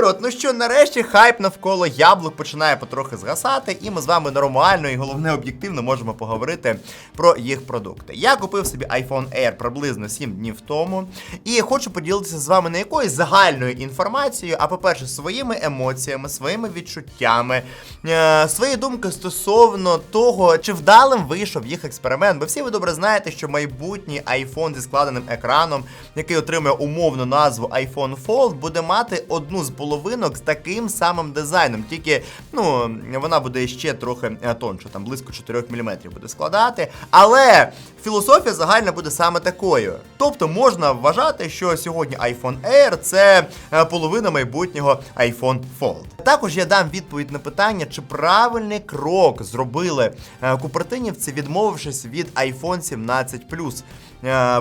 народ, ну що, нарешті хайп навколо яблук починає потрохи згасати, і ми з вами нормально і головне об'єктивно можемо поговорити про їх продукти. Я купив собі iPhone Air приблизно 7 днів тому, і хочу поділитися з вами не якоюсь загальною інформацією, а по-перше, своїми емоціями, своїми відчуттями, е, свої думки стосовно того, чи вдалим вийшов їх експеримент. Бо всі ви добре знаєте, що майбутній iPhone зі складеним екраном, який отримує умовну назву iPhone Fold, буде мати одну з половинок з таким самим дизайном. Тільки ну вона буде ще трохи е, тонша, там близько 4 мм буде складати. Але філософія загальна буде саме такою. Тобто можна вважати, що сьогодні iPhone Air це е, половина майбутнього iPhone Fold. Також я дам відповідь на питання, чи правильний крок зробили е, купертинівці, відмовившись від iPhone 17 е,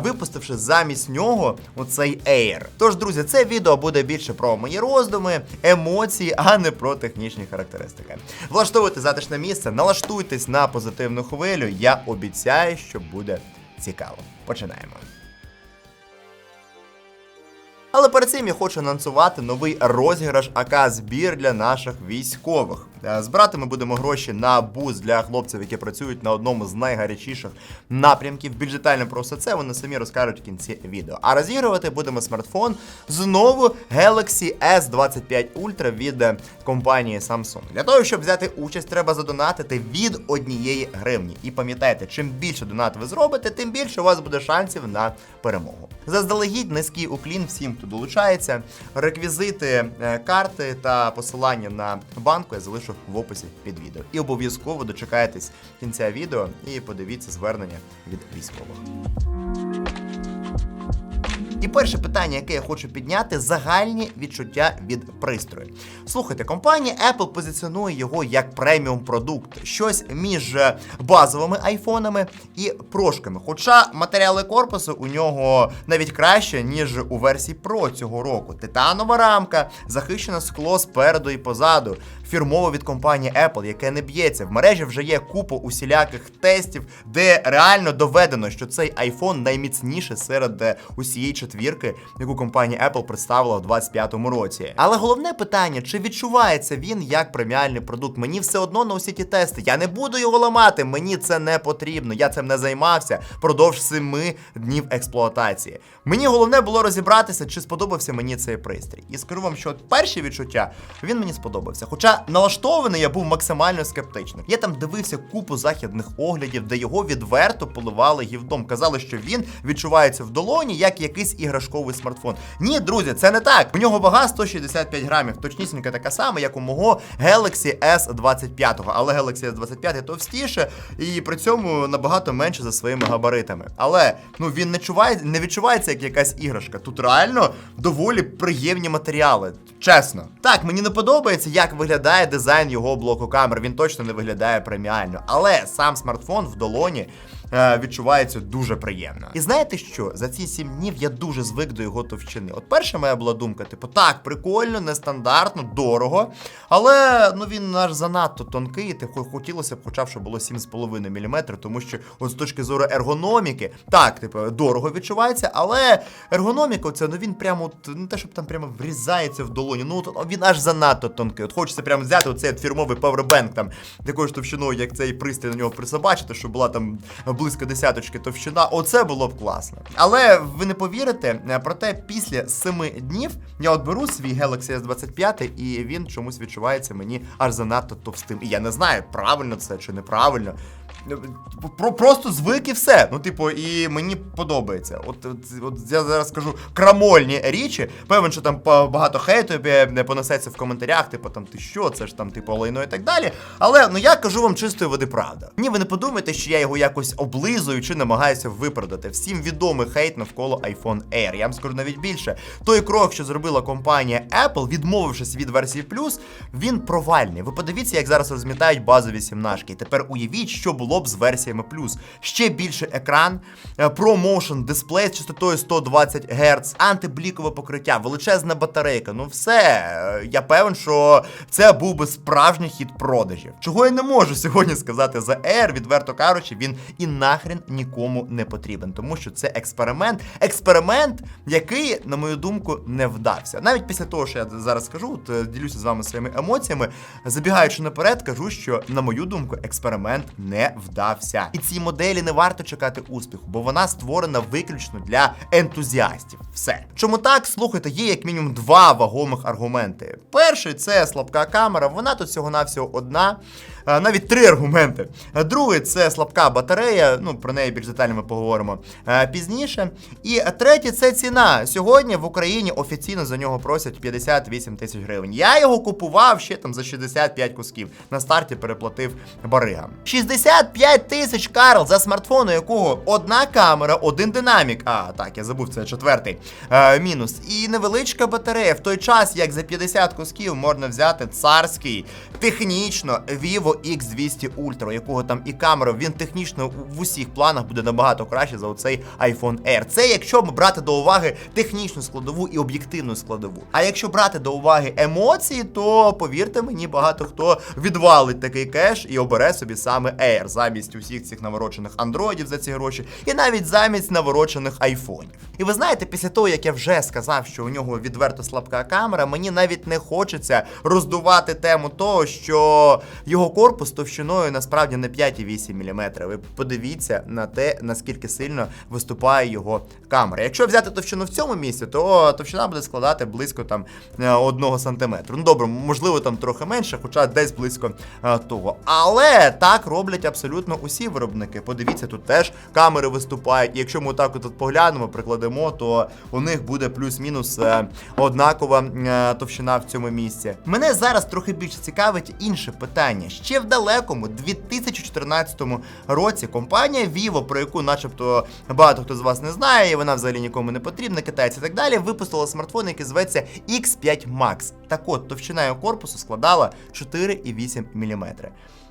випустивши замість нього оцей Air. Тож, друзі, це відео буде більше про мої роздуми, емоції, а не про технічні характеристики. Влаштовуйте затишне місце, налаштуйтесь на позитивну хвилю. Я обіцяю, що буде цікаво. Починаємо. Але перед цим я хочу анонсувати новий розіграш АК збір для наших військових. Е, Збирати ми будемо гроші на буз для хлопців, які працюють на одному з найгарячіших напрямків. Більш детально про все це вони самі розкажуть в кінці відео. А розігрувати будемо смартфон знову Galaxy S25 Ultra від е, компанії Samsung. Для того, щоб взяти участь, треба задонатити від однієї гривні. І пам'ятайте, чим більше донат ви зробите, тим більше у вас буде шансів на перемогу. Заздалегідь низький уклін всім, хто долучається. Реквізити е, карти та посилання на банку я залишу в описі під відео. І обов'язково дочекайтесь кінця відео і подивіться звернення від військових. І перше питання, яке я хочу підняти, загальні відчуття від пристрою. Слухайте, компанія Apple позиціонує його як преміум продукт, щось між е, базовими айфонами і прошками. Хоча матеріали корпусу у нього навіть краще, ніж у версії Pro цього року. Титанова рамка, захищене скло спереду і позаду. Фірмово від компанії Apple, яке не б'ється. В мережі вже є купа усіляких тестів, де реально доведено, що цей iPhone найміцніший серед е, усієї четвірки, яку компанія Apple представила в 25-му році. Але головне питання: чи відчувається він як преміальний продукт? Мені все одно на усі ті тести. Я не буду його ламати, мені це не потрібно. Я цим не займався продовж семи днів експлуатації. Мені головне було розібратися, чи сподобався мені цей пристрій. І скажу вам, що перші відчуття він мені сподобався. Хоча налаштований я був максимально скептично. Я там дивився купу західних оглядів, де його відверто поливали гівдом. Казали, що він відчувається в долоні як якийсь іграшковий смартфон. Ні, друзі, це не так. У нього вага 165 грамів, точнісінька така сама, як у мого Galaxy S25, але Galaxy S25 товстіше і при цьому набагато менше за своїми габаритами. Але ну він не чуває, не відчувається як якась іграшка. Тут реально доволі приємні матеріали. Чесно, так мені не подобається, як виглядає дизайн його блоку камер. Він точно не виглядає преміально, але сам смартфон в долоні. Е, Відчувається дуже приємно. І знаєте що? За ці сім днів я дуже звик до його товщини. От перша моя була думка: типу, так, прикольно, нестандартно, дорого. Але ну він аж занадто тонкий. Хо- хотілося б, хоча б щоб було 7,5 мм, тому що от з точки зору ергономіки, так, типу, дорого відчувається, але ергономіка, це ну він прямо от, не те, щоб там прямо врізається в долоні. Ну от, він аж занадто тонкий. От хочеться прямо взяти оцей фірмовий павербенк там такою ж товщиною, як цей пристрій на нього присобачити, щоб була там близько десяточки товщина. Оце було б класно. Але ви не повірите, е, проте після семи днів я от беру свій Galaxy S25 і він чомусь відчувається мені аж занадто товстим. І я не знаю, правильно це чи неправильно. Про, просто звик і все. Ну, типу, і мені подобається. От, от, от я зараз скажу крамольні річі. Певен, що там багато хейту е, не понесеться в коментарях, типу там ти що, це ж там типу лайно і так далі. Але ну я кажу вам чистої води правда. Ні, ви не подумайте, що я його якось облизую чи намагаюся виправдати. Всім відомий хейт навколо iPhone Air. Я вам скажу навіть більше. Той крок, що зробила компанія Apple, відмовившись від версії Plus, він провальний. Ви подивіться, як зараз розмітають базові сімнашки. Тепер уявіть, що було було б з версіями плюс. Ще більше екран, е, ProMotion дисплей з частотою 120 Гц, антиблікове покриття, величезна батарейка. Ну все, е, я певен, що це був би справжній хід продажів. Чого я не можу сьогодні сказати за Air, відверто кажучи, він і нахрен нікому не потрібен, тому що це експеримент. Експеримент, який, на мою думку, не вдався. Навіть після того, що я зараз скажу, е, ділюся з вами своїми емоціями. Забігаючи наперед, кажу, що на мою думку, експеримент не вдався. І цій моделі не варто чекати успіху, бо вона створена виключно для ентузіастів. Все. Чому так? Слухайте, є як мінімум два вагомих аргументи. Перший це слабка камера, вона тут всього-навсього одна. Навіть три аргументи. Е, Другий це слабка батарея. Ну про неї більш детально ми поговоримо е, пізніше. І третє це ціна. Сьогодні в Україні офіційно за нього просять 58 тисяч гривень. Я його купував ще там за 65 кусків. На старті переплатив баригам. 65 тисяч Карл за смартфон, у якого одна камера, один динамік. А, так, я забув, це четвертий е, мінус. І невеличка батарея. В той час, як за 50 кусків можна взяти царський, технічно Vivo X200 Ultra, у якого там і камера, він технічно в усіх планах буде набагато краще за оцей iPhone Air. Це якщо брати до уваги технічну складову і об'єктивну складову. А якщо брати до уваги емоції, то повірте мені, багато хто відвалить такий кеш і обере собі саме Air замість усіх цих наворочених андроїдів за ці гроші, і навіть замість наворочених айфонів. І ви знаєте, після того як я вже сказав, що у нього відверто слабка камера, мені навіть не хочеться роздувати тему того, що його корпус товщиною насправді не 5,8 мм. Ви подивіться на те, наскільки сильно виступає його камера. Якщо взяти товщину в цьому місці, то товщина буде складати близько там 1 см. Ну добре, можливо, там трохи менше, хоча десь близько е, того. Але так роблять абсолютно усі виробники. Подивіться, тут теж камери виступають. І якщо ми отак от поглянемо, прикладемо, то у них буде плюс-мінус е, однакова е, товщина в цьому місці. Мене зараз трохи більше цікавить інше питання. Ще в далекому 2014 році компанія Vivo, про яку, начебто, багато хто з вас не знає, і вона взагалі нікому не потрібна, китайці і так далі, випустила смартфон, який зветься X5 Max. Так от, товщина його корпусу складала 4,8 мм.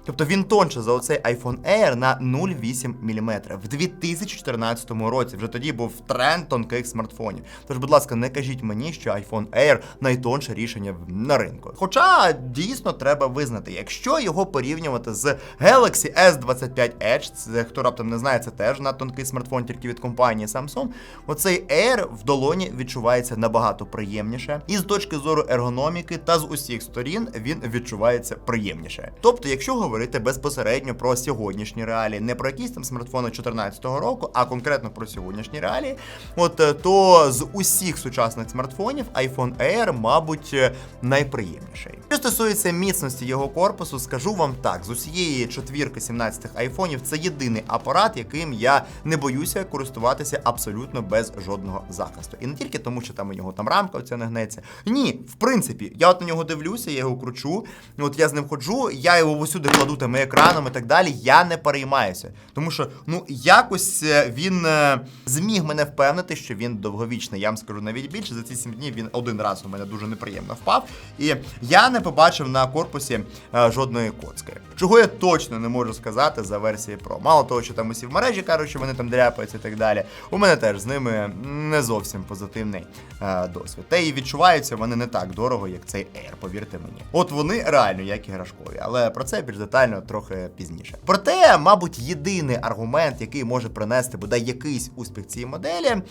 Тобто він тонше за оцей iPhone Air на 0,8 мм в 2014 році. Вже тоді був тренд тонких смартфонів. Тож, будь ласка, не кажіть мені, що iPhone Air найтонше рішення на ринку. Хоча дійсно треба визнати, якщо його порівнювати з Galaxy S25 Edge, це хто раптом не знає, це теж на тонкий смартфон, тільки від компанії Samsung. Оцей Air в долоні відчувається набагато приємніше. І з точки зору ергономіки та з усіх сторін він відчувається приємніше. Тобто, якщо говорити безпосередньо про сьогоднішні реалії, не про якісь там смартфони 2014 року, а конкретно про сьогоднішні реалії, от е, то з усіх сучасних смартфонів iPhone Air, мабуть, е, найприємніший. Що стосується міцності його корпусу, скажу вам так: з усієї четвірки 17 айфонів це єдиний апарат, яким я не боюся користуватися абсолютно без жодного захисту. І не тільки тому, що там у нього там рамка оця не гнеться. Ні, в принципі, я от на нього дивлюся, я його кручу. От я з ним ходжу, я його усюди кладу тими екраном і так далі. Я не переймаюся. Тому що ну якось е, він е, зміг мене впевнити, що він довговічний. Я вам скажу навіть більше. За ці 7 днів він один раз у мене дуже неприємно впав. І я не побачив на корпусі е, жодної коцки. Чого я точно не можу сказати за версії Pro. Мало того, що там усі в мережі кажуть, що вони там дряпаються і так далі. У мене теж з ними не зовсім позитивний досвід. Та і відчуваються вони не так дорого, як цей Air, повірте мені. От вони реально як іграшкові, але про це більш детально трохи пізніше. Проте, мабуть, єдиний аргумент, який може принести бодай якийсь успіх цій моделі, е,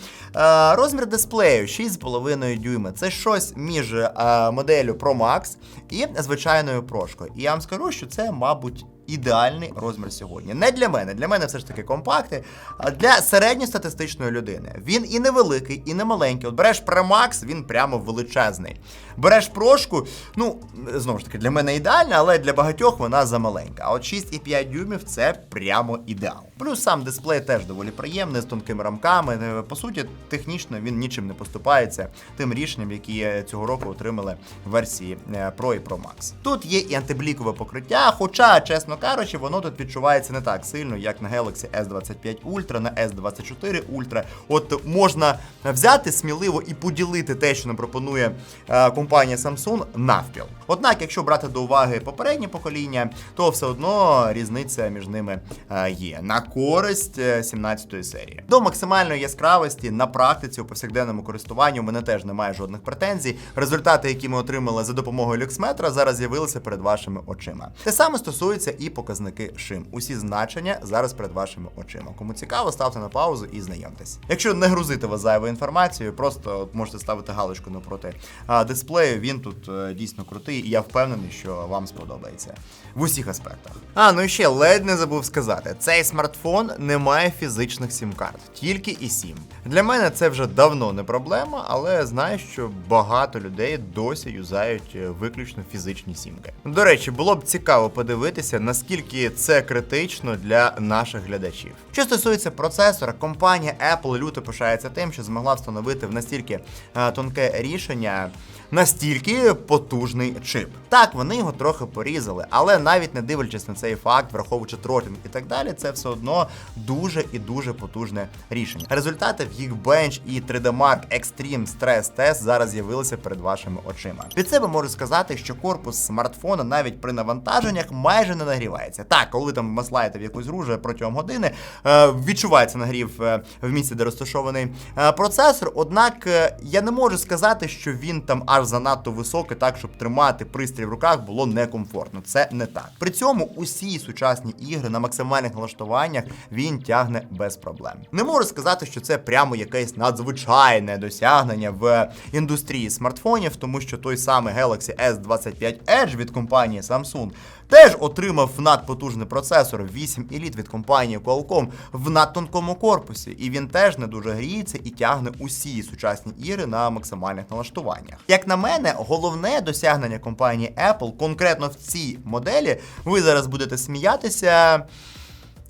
розмір дисплею 6,5 дюйма. Це щось між е, моделлю Pro Max і звичайною прошкою. І я вам скажу, що це, мабуть. Ідеальний розмір сьогодні. Не для мене. Для мене все ж таки компакти, а для середньостатистичної людини. Він і невеликий, і не маленький. От береш Pro Max, він прямо величезний. Береш прошку, ну, знову ж таки, для мене ідеальна, але для багатьох вона замаленька. А от 6,5 дюймів це прямо ідеал. Плюс сам дисплей теж доволі приємний, з тонкими рамками. Е, По суті, технічно він нічим не поступається тим рішенням, які е, цього року отримали в версії е, Pro і Pro Max. Тут є і антиблікове покриття, хоча, чесно кажучи, воно тут відчувається не так сильно, як на Galaxy S25 Ultra, на S24 Ultra. От можна взяти сміливо і поділити те, що нам пропонує е, компанія Samsung, навпіл. Однак, якщо брати до уваги попереднє покоління, то все одно різниця між ними е, є на користь 17-ї серії. До максимальної яскравості на практиці у повсякденному користуванні у мене теж немає жодних претензій. Результати, які ми отримали за допомогою люксметра, зараз з'явилися перед вашими очима. Те саме стосується і показники шим. Усі значення зараз перед вашими очима. Кому цікаво, ставте на паузу і знайомтесь. Якщо не грузити вас зайвою інформацією, просто можете ставити галочку напроти а, дисплею. Він тут е, дійсно крутий, і я впевнений, що вам сподобається в усіх аспектах. А ну і ще ледь не забув сказати: цей смартфон не має фізичних сім-карт, тільки і сім. Для мене це вже давно не проблема, але знаю, що багато людей досі юзають е, виключно фізичні сімки. До речі, було б цікаво подивитися, наскільки це критично для наших глядачів. Що стосується процесора, компанія Apple люто пишається тим, що змогла встановити в настільки е, тонке рішення. Настільки потужний чип. Так, вони його трохи порізали, але навіть не дивлячись на цей факт, враховуючи тротінг і так далі, це все одно дуже і дуже потужне рішення. Результати в Geekbench і 3D Mark Extreme Stress Test зараз з'явилися перед вашими очима. Від себе можу сказати, що корпус смартфона навіть при навантаженнях майже не нагрівається. Так, коли там маслаєте в якусь ружу протягом години, е, відчувається нагрів е, в місці, де розташований е, процесор. Однак я не можу сказати, що він там аж занадто високе, так щоб тримати пристрій в руках було некомфортно. Це не так. При цьому усі сучасні ігри на максимальних налаштуваннях він тягне без проблем. Не можу сказати, що це прямо якесь надзвичайне досягнення в індустрії смартфонів, тому що той самий Galaxy S25 Edge від компанії Samsung теж отримав надпотужний процесор 8 еліт від компанії Qualcomm в надтонкому корпусі, і він теж не дуже гріється і тягне усі сучасні ігри на максимальних налаштуваннях. Як на мене, головне досягнення компанії Apple конкретно в цій моделі, ви зараз будете сміятися.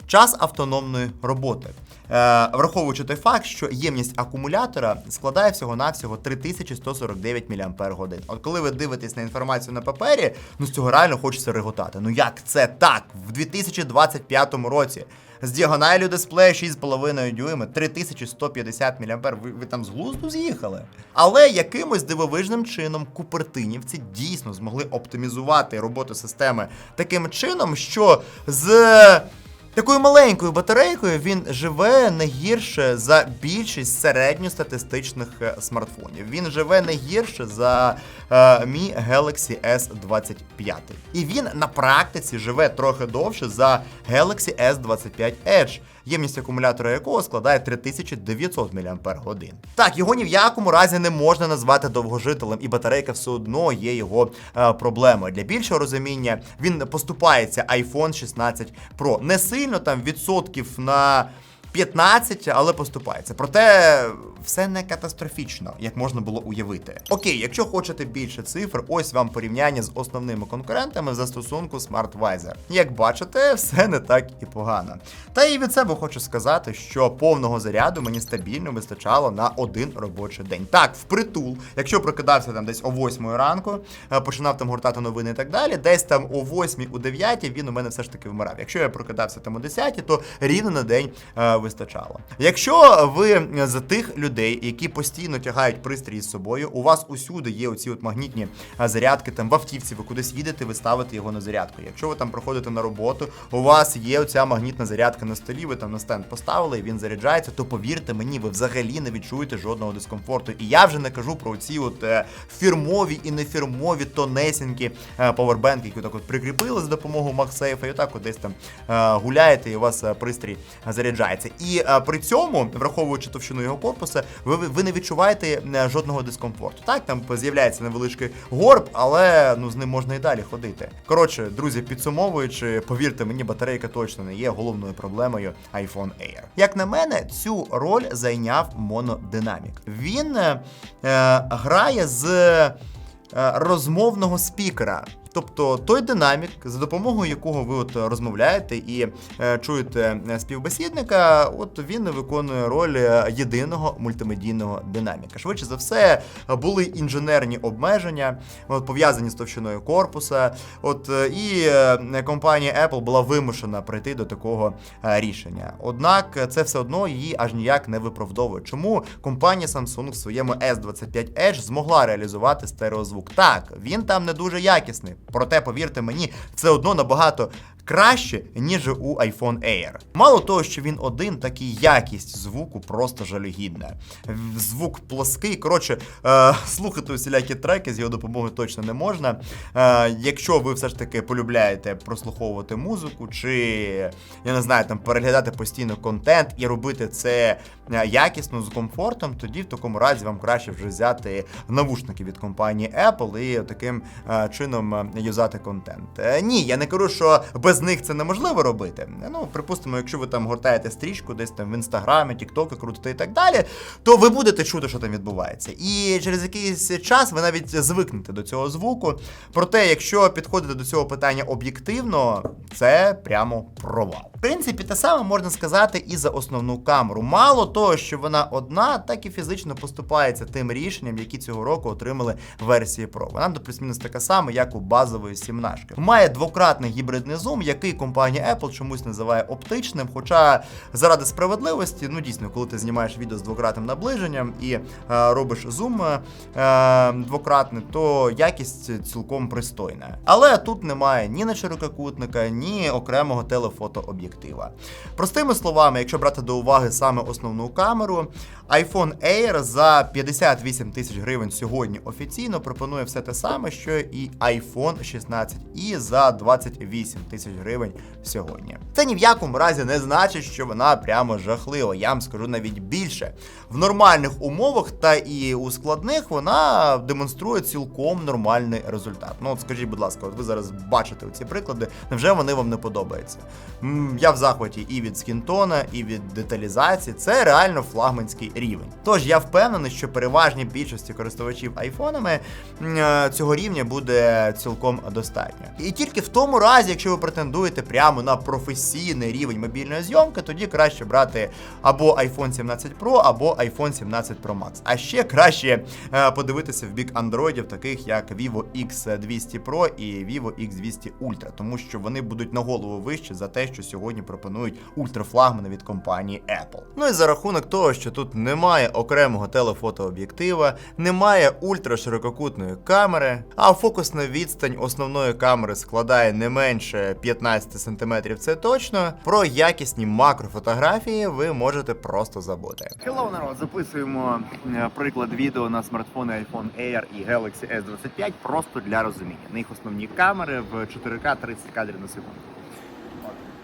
Час автономної роботи. Е, враховуючи той факт, що ємність акумулятора складає всього-навсього 3149 мАч. От коли ви дивитесь на інформацію на папері, ну з цього реально хочеться реготати. Ну як це так? В 2025 році з діагоналю дисплею 6,5 дюйми, 3150 мА. Ви, ви там з глузду з'їхали. Але якимось дивовижним чином купертинівці дійсно змогли оптимізувати роботу системи таким чином, що з. Такою маленькою батарейкою він живе не гірше за більшість середньостатистичних е, смартфонів. Він живе не гірше за е, мій Galaxy S25. І він на практиці живе трохи довше за Galaxy S25 Edge, ємність акумулятора якого складає 3900 мАч. Так, його ні в якому разі не можна назвати довгожителем, і батарейка все одно є його е, проблемою. Для більшого розуміння він поступається iPhone 16 Pro. Не сильно там відсотків на 15, але поступається. Проте все не катастрофічно, як можна було уявити. Окей, якщо хочете більше цифр, ось вам порівняння з основними конкурентами в застосунку SmartVisor. Як бачите, все не так і погано. Та і від себе хочу сказати, що повного заряду мені стабільно вистачало на один робочий день. Так, впритул, якщо прокидався там десь о 8 ранку, е, починав там гуртати новини і так далі, десь там о 8, о 9 він у мене все ж таки вмирав. Якщо я прокидався там о 10, то рівно на день е, вистачало. Якщо ви за тих людей, які постійно тягають пристрій з собою, у вас усюди є оці от магнітні зарядки, там в автівці, ви кудись їдете, ви ставите його на зарядку. Якщо ви там проходите на роботу, у вас є оця магнітна зарядка на столі, ви там на стенд поставили і він заряджається, то повірте мені, ви взагалі не відчуєте жодного дискомфорту. І я вже не кажу про ці от е, фірмові і нефірмові тонесенькі е, павербенки, які так от прикріпили за допомогою MagSafe, і отак от десь там е, гуляєте, і у вас пристрій заряджається. І е, при цьому, враховуючи товщину його корпуса, ви, ви не відчуваєте е, жодного дискомфорту. Так, там з'являється невеличкий горб, але ну з ним можна і далі ходити. Коротше, друзі, підсумовуючи, повірте мені, батарейка точно не є головною проблемою iPhone Air. Як на мене, цю роль зайняв монодинамік. Він е, е, грає з розмовного спікера. Тобто той динамік, за допомогою якого ви от розмовляєте і е, чуєте е, співбесідника, от він виконує роль е, єдиного мультимедійного динаміка. Швидше за все, були інженерні обмеження, от, пов'язані з товщиною корпуса. От і компанія Apple була вимушена прийти до такого рішення. Однак це все одно її аж ніяк не виправдовує. Чому компанія Samsung в своєму S25 Edge змогла реалізувати стереозвук? Так, він там не дуже якісний. Проте, повірте мені, це одно набагато. Краще, ніж у iPhone Air. Мало того, що він один, так і якість звуку просто жалюгідна. Звук плоский. Коротше, е, слухати усілякі треки з його допомогою точно не можна. Е, якщо ви все ж таки полюбляєте прослуховувати музику, чи я не знаю, там переглядати постійно контент і робити це е, якісно з комфортом, тоді в такому разі вам краще вже взяти навушники від компанії Apple і таким е, чином е, юзати контент. Е, ні, я не кажу, що без них це неможливо робити. Ну, припустимо, якщо ви там гортаєте стрічку десь там в інстаграмі, тіктоки крутите і так далі, то ви будете чути, що там відбувається. І через якийсь час ви навіть звикнете до цього звуку. Проте, якщо підходити до цього питання об'єктивно, це прямо провал. В принципі, те саме можна сказати і за основну камеру. Мало того, що вона одна, так і фізично поступається тим рішенням, які цього року отримали версії Pro. Вона до плюс-мінус така сама, як у базової 17. Має двократний гібридний зум, який компанія Apple чомусь називає оптичним. Хоча заради справедливості, ну дійсно, коли ти знімаєш відео з двократним наближенням і е, робиш зум е, двократний, то якість цілком пристойна. Але тут немає ні ширококутника, ні окремого телефотооб'єктива. Простими словами, якщо брати до уваги саме основну камеру, iPhone Air за 58 тисяч гривень сьогодні офіційно пропонує все те саме, що і iPhone 16 і за 28 тисяч гривень сьогодні. Це ні в якому разі не значить, що вона прямо жахлива. Я вам скажу навіть більше. В нормальних умовах та і у складних вона демонструє цілком нормальний результат. Ну от скажіть, будь ласка, от ви зараз бачите ці приклади. Невже вони вам не подобаються? Я в захваті і від скінтона, і від деталізації. Це реально флагманський рівень. Тож я впевнений, що переважній більшості користувачів айфонами е, цього рівня буде цілком достатньо. І тільки в тому разі, якщо ви претендуєте прямо на професійний рівень мобільної зйомки, тоді краще брати або iPhone 17 Pro, або iPhone 17 Pro Max. А ще краще е, подивитися в бік андроїдів, таких як Vivo X200 Pro і Vivo X200 Ultra, тому що вони будуть на голову вище за те, що сьогодні пропонують ультрафлагмани від компанії Apple. Ну і за рахунок того, що тут немає окремого телефотооб'єктива, немає ультраширококутної камери, а фокусна відстань основної камери складає не менше 15 см, це точно. Про якісні макрофотографії ви можете просто забути. Hello, народ! Записуємо е, приклад відео на смартфони iPhone Air і Galaxy S25 просто для розуміння. На їх основні камери в 4К 30 кадрів на секунду.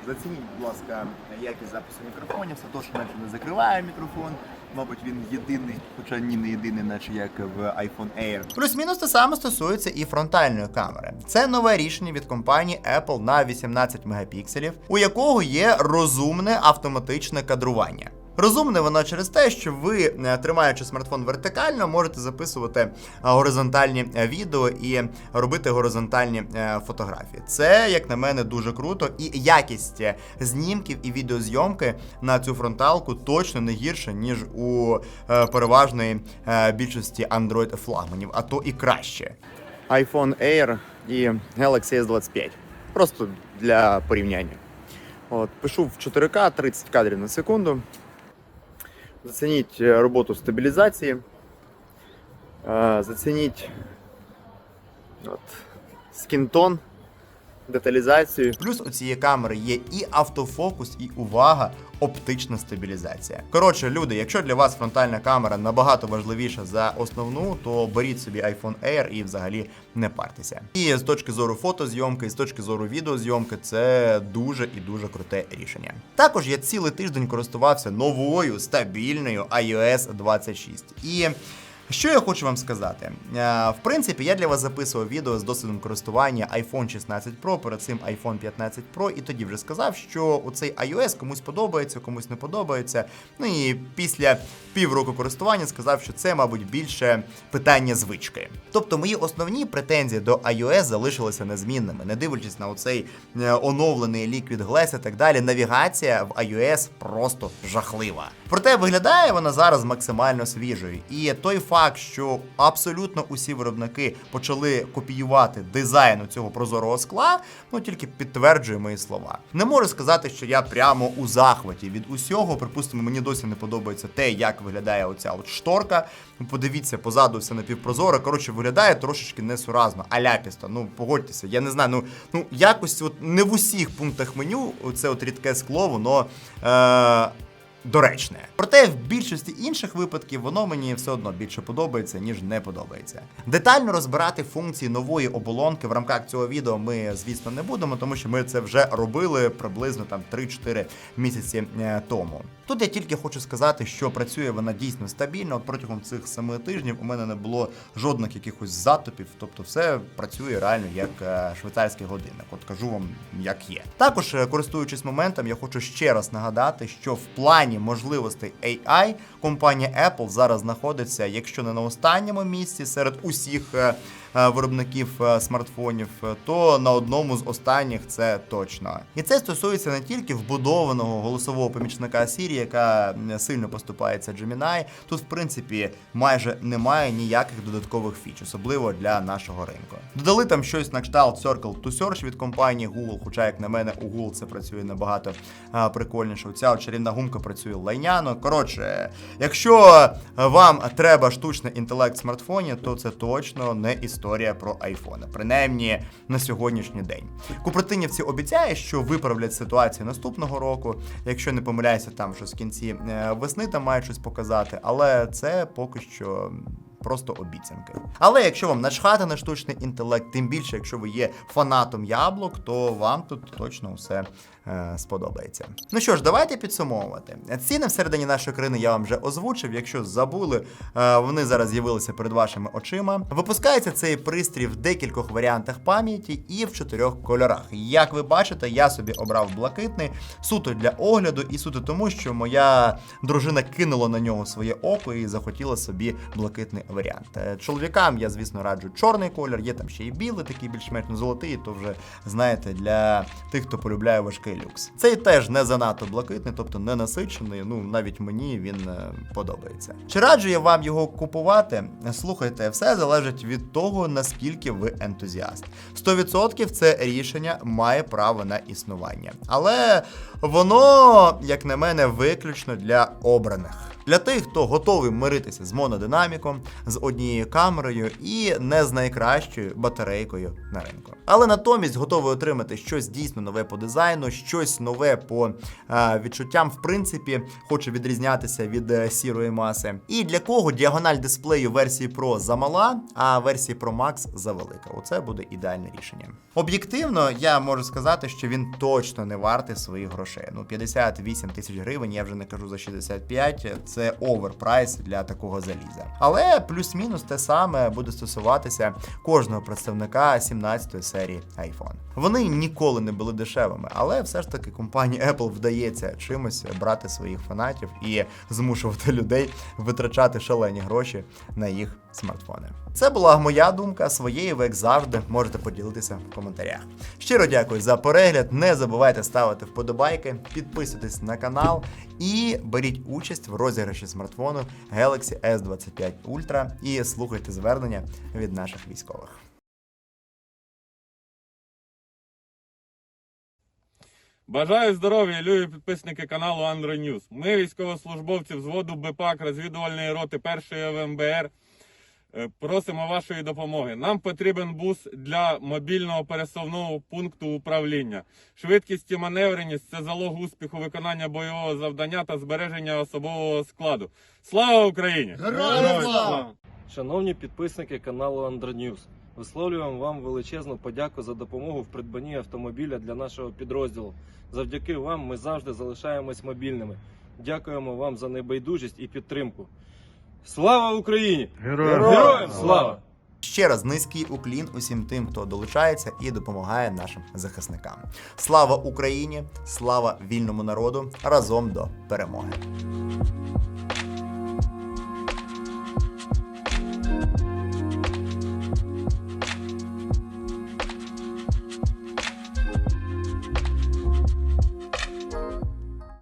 Зацініть, будь ласка, якість запису мікрофонів. Сатош майже не закриває мікрофон. Мабуть, він єдиний, хоча ні не єдиний, наче як в iPhone Air. Плюс-мінус те саме стосується і фронтальної камери. Це нове рішення від компанії Apple на 18 мегапікселів, у якого є розумне автоматичне кадрування. Розумне воно через те, що ви, е, тримаючи смартфон вертикально, можете записувати е, горизонтальні е, відео і робити горизонтальні фотографії. Це, як на мене, дуже круто, і якість знімків і відеозйомки на цю фронталку точно не гірша, ніж у переважної більшості Android флагманів, а то і краще. iPhone Air і Galaxy S25. Просто для порівняння. От, пишу в 4К 30 кадрів на секунду. Зацініть е, роботу стабілізації. Е, Зацініть от, скінтон, деталізацію. Плюс у цієї камери є і автофокус, і увага, оптична стабілізація. Коротше, люди, якщо для вас фронтальна камера набагато важливіша за основну, то беріть собі iPhone Air і взагалі не партеся. І з точки зору фотозйомки, і з точки зору відеозйомки, це дуже і дуже круте рішення. Також я цілий тиждень користувався новою стабільною iOS 26. І Що я хочу вам сказати? Е, В принципі, я для вас записував відео з досвідом користування iPhone 16 Pro, перед цим iPhone 15 Pro, і тоді вже сказав, що оцей iOS комусь подобається, комусь не подобається. Ну і після півроку користування сказав, що це, мабуть, більше питання звички. Тобто мої основні претензії до iOS залишилися незмінними, не дивлячись на оцей е, оновлений Liquid Glass і так далі. Навігація в iOS просто жахлива. Проте виглядає вона зараз максимально свіжою. І той факт, що абсолютно усі виробники почали копіювати дизайн цього прозорого скла, ну тільки підтверджує мої слова. Не можу сказати, що я прямо у захваті від усього. Припустимо, мені досі не подобається те, як виглядає оця от шторка. Ну, Подивіться, позаду все напівпрозоро. Коротше, виглядає трошечки несуразно, аляпісто. Ну, погодьтеся, я не знаю. Ну, ну якось от не в усіх пунктах меню це от рідке скло, воно. Е- доречне. Проте в більшості інших випадків воно мені все одно більше подобається, ніж не подобається. Детально розбирати функції нової оболонки в рамках цього відео ми, звісно, не будемо, тому що ми це вже робили приблизно там 3-4 місяці е, тому. Тут я тільки хочу сказати, що працює вона дійсно стабільно. От протягом цих семи тижнів у мене не було жодних якихось затопів, тобто все працює реально як е, швейцарський годинник. От кажу вам, як є. Також, е, користуючись моментом, я хочу ще раз нагадати, що в плані можливостей AI компанія Apple зараз знаходиться, якщо не на останньому місці серед усіх. Е, Виробників е, смартфонів, е, то на одному з останніх це точно. І це стосується не тільки вбудованого голосового помічника Siri, яка сильно поступається Gemini. Тут, в принципі, майже немає ніяких додаткових фіч, особливо для нашого ринку. Додали там щось на кшталт Circle to Search від компанії Google, хоча, як на мене, у Google це працює набагато прикольніше. От чарівна гумка працює лайняно. Коротше, якщо вам треба штучний інтелект в смартфоні, то це точно не історія про айфони, принаймні на сьогоднішній день. Купритинівці обіцяє, що виправлять ситуацію наступного року. Якщо не помиляюся, там що з кінці е, весни там мають щось показати, але це поки що. Просто обіцянки. Але якщо вам начхати на штучний інтелект, тим більше, якщо ви є фанатом яблук, то вам тут точно все е, сподобається. Ну що ж, давайте підсумовувати. Ціни всередині нашої країни я вам вже озвучив. Якщо забули, е, вони зараз з'явилися перед вашими очима. Випускається цей пристрій в декількох варіантах пам'яті і в чотирьох кольорах. Як ви бачите, я собі обрав блакитний суто для огляду, і суто тому, що моя дружина кинула на нього своє око і захотіла собі блакитний варіант. Е, Чоловікам я, звісно, раджу чорний колір, є там ще і білий, такий більш-менш ну, золотий, то вже знаєте, для тих, хто полюбляє важкий люкс. Цей теж не занадто блакитний, тобто не насичений. Ну навіть мені він е, подобається. Чи раджу я вам його купувати? Слухайте, все залежить від того, наскільки ви ентузіаст. 100% це рішення має право на існування. Але воно, як на мене, виключно для обраних. Для тих, хто готовий миритися з монодинаміком, з однією камерою і не з найкращою батарейкою на ринку. Але натомість готовий отримати щось дійсно нове по дизайну, щось нове по е, відчуттям, в принципі, хоче відрізнятися від е, сірої маси. І для кого діагональ дисплею версії Pro замала, а версії Pro Max завелика. Оце буде ідеальне рішення. Об'єктивно, я можу сказати, що він точно не вартий своїх грошей. Ну, 58 тисяч гривень, я вже не кажу за 65, це оверпрайс для такого заліза. Але плюс-мінус те саме буде стосуватися кожного представника 17 серії iPhone. Вони ніколи не були дешевими, але все ж таки компанії Apple вдається чимось брати своїх фанатів і змушувати людей витрачати шалені гроші на їх смартфони. Це була моя думка. Своєю ви, як завжди, можете поділитися в коментарях. Щиро дякую за перегляд. Не забувайте ставити вподобайки, підписуйтесь на канал і беріть участь в розіграші смартфону Galaxy S25 Ultra і слухайте звернення від наших військових. Бажаю здоров'я, любі підписники каналу Android News. Ми, військовослужбовці взводу БПАК розвідувальної роти 1 ВМБР, просимо вашої допомоги. Нам потрібен бус для мобільного пересувного пункту управління. Швидкість і маневреність це залог успіху виконання бойового завдання та збереження особового складу. Слава Україні! Героям слава! Шановні підписники каналу Андроньюз, висловлюємо вам величезну подяку за допомогу в придбанні автомобіля для нашого підрозділу. Завдяки вам ми завжди залишаємось мобільними. Дякуємо вам за небайдужість і підтримку. Слава Україні! Героям Героям слава! Ще раз низький уклін усім тим, хто долучається і допомагає нашим захисникам. Слава Україні! Слава вільному народу! Разом до перемоги!